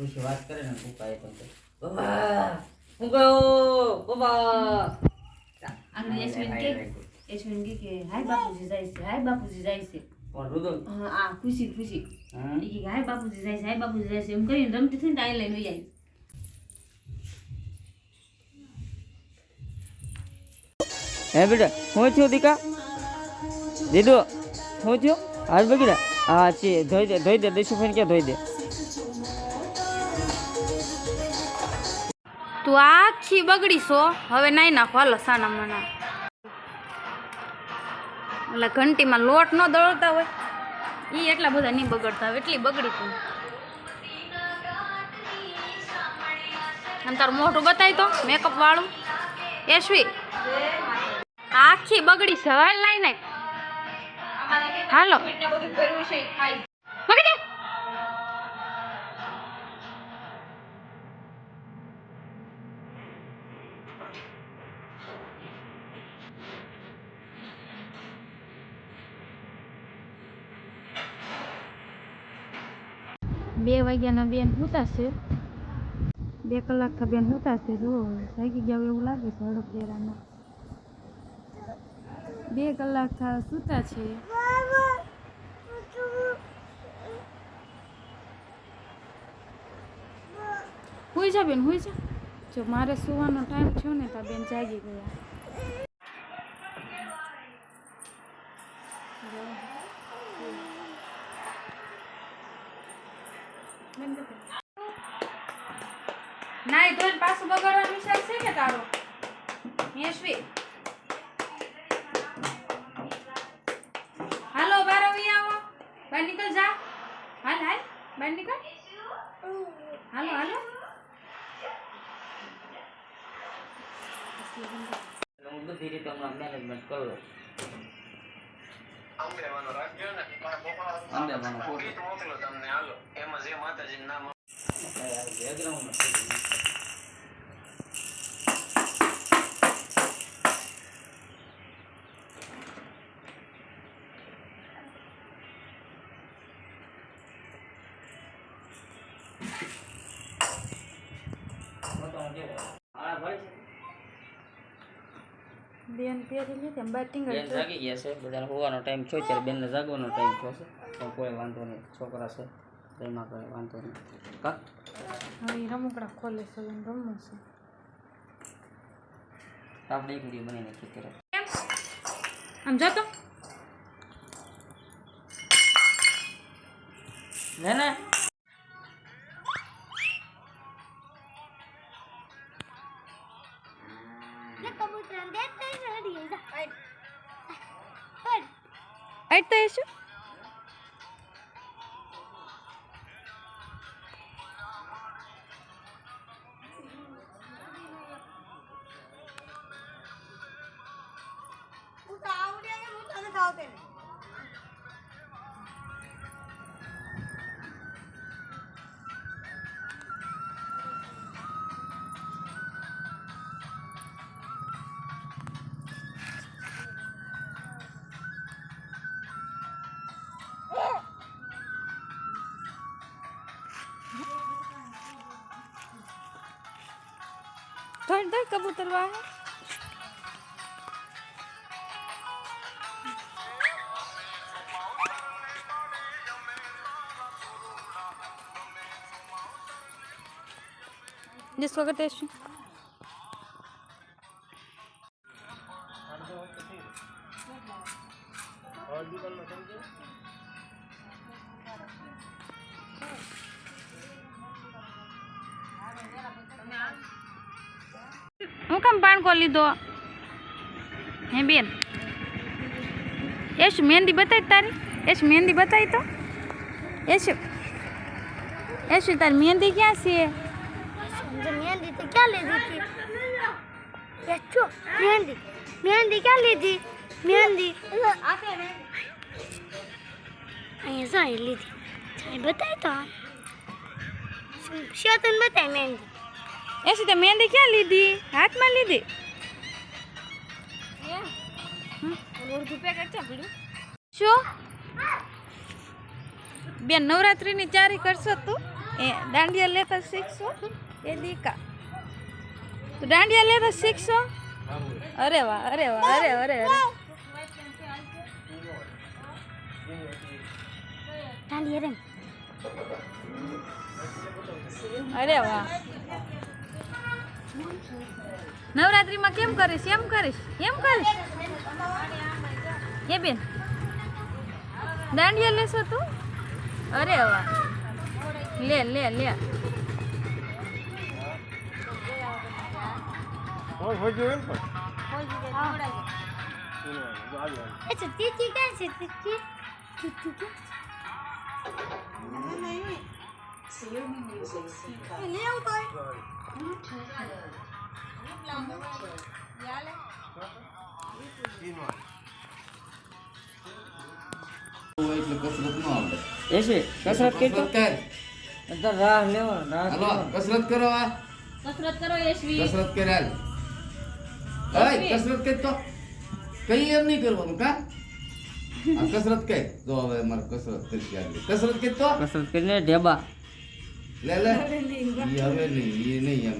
ડોશી વાત કરે ને પપ્પા એ પણ કહે, બાબા હું ગયો બાબા અને યશવિન કે યશવિન કે કે હાય બાપુજી જાય છે હાય બાપુજી જાય છે. હા આ ખુશી ખુશી. કે હાય બાપુજી જાય છે હાય બાપુજી જાય છે. એમ કરીને રમતી થઈને ટાઈ લઈને આવી. હે બેટા હું છું દીકા? દીદો હું છું? હાથ બગડ્યા હા છે ધોઈ દે ધોઈ દે દેશુ ફેન ક્યાં ધોઈ દે? તું આખી બગડીશો હવે નાઈ નાખો. હાલો, સાના મના. એટલે ઘંટીમાં લોટ ન દળતા હોય. એ એટલા બધા નહીં બગડતા હોય. એટલી બગડી તું. અને તારું મોઢું બતાવી તો મેકઅપ વાળું. યશવી, આખી બગડી સવાલ નાઈ લાઈ હાલો. બે વાગ્યાના બેન હુતાશે બે કલાકથી બેન હુતાશે જો જાગી ગયા એવું લાગે છે હડપ ડેરામાં બે કલાક સૂતા છે. હુઈ જા બેન, હુઈ જા. જો મારે સુવાનો ટાઈમ થયો ને તો બેન જાગી ગયા. નાઈ ધોઈને પાછું બગાડવાનો વિચાર છે કે તારો? યશવી. હાલો બાર આવી આવો. બહાર નીકળ જા. હાલ હાલ. બહાર નીકળ. હાલો હાલો. હું બધી રીતે હમણાં મેનેજમેન્ટ કરું રાખજો ને મારા પપ્પા. મોકલો તમને હાલો. એમાં જે માતાજી નામ બેન પહેરી લીધી બેટિંગ બેન જાગી ગયા છે બધા હોવાનો ટાઈમ થયો ત્યારે બેનને જાગવાનો ટાઈમ થયો છે. પણ કોઈ વાંધો નહીં છોકરા છે એમાં કોઈ વાંધો નહીં. કા? હવે રમકડા ખોલે છે એને રમવું છે. આપણે એક વીડિયો બનાવી નાખીએ તરત આમ જતો? ના ના. અટ તો શું ધોઈ ધોઈ કબૂતર વાહે जिसको अगर टेस्ट कंपाउंड खोली दो। हैं बेन यश, मेहंदी बताई तारी। यश, मेहंदी बताई तो। यश यश, तारी मेहंदी क्या सी है? मुझे मेहंदी तो क्या ले दी थी ये चो मेहंदी मेहंदी क्या ली थी मेहंदी ऐसा ही ली थी चाहे बताए तो शायद बताए मेहंदी યશ તે મહેંદી ક્યાં લીધી હાથમાં લીધી શું બેન નવરાત્રીની તૈયારી કરશો તું એ દાંડિયા લેતા શીખશો એ દીકા. તું દાંડિયા લેતા શીખશો? અરે વાહ અરે વાહ અરે અરે અરે દાંડિયા અરે વાહ. નવરાત્રીમાં કેમ કરીશ? એમ કરીશ? એમ કરીશ? એ બેન. દાંડિયા લેશો તું? અરે વાહ. લે લે લે. અચ્છા તીતી ક્યાં છે તીતી તીતી ક્યાં એટલે કસરત કરો કસરત રાહ લેવો કસરત કરો આ. કસરત કરો યશવી કસરત કરે હાલ કસરત કઈ તો કઈ એમ નહીં કરવાનું કા? આ કસરત કઈ તો હવે મારે કસરત કરી આજે કસરત કઈ તો? કસરત કરીને ઢેબા. લે લે. ઈ હવે નહીં એ નહીં